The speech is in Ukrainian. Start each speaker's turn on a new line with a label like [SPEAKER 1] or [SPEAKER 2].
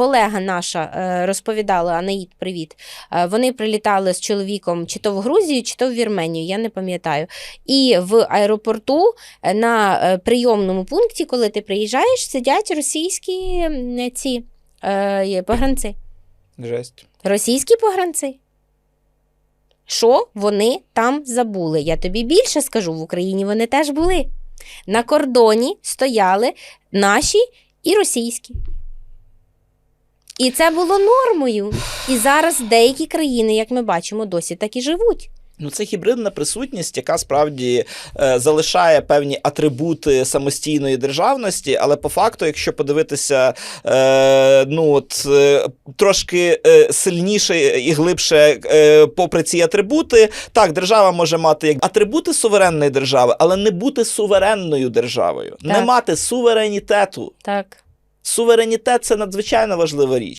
[SPEAKER 1] колега наша е, розповідала, Анаїд, привіт. Е, Вони прилітали з чоловіком чи то в Грузію, чи то в Вірменію, я не пам'ятаю. І в аеропорту е, на прийомному пункті, коли ти приїжджаєш, сидять російські ці погранці.
[SPEAKER 2] Жесть.
[SPEAKER 1] Російські погранці. Що вони там забули? Я тобі більше скажу, в Україні вони теж були. На кордоні стояли наші і російські. І це було нормою. І зараз деякі країни, як ми бачимо, досі так і живуть.
[SPEAKER 2] Ну, це гібридна присутність, яка справді е, залишає певні атрибути самостійної державності, але по факту, якщо подивитися е, ну, от, е, трошки е, сильніше і глибше, е, попри ці атрибути, так, держава може мати як атрибути суверенної держави, але не бути суверенною державою, не мати суверенітету.
[SPEAKER 1] Так.
[SPEAKER 2] Суверенітет це надзвичайно важлива річ.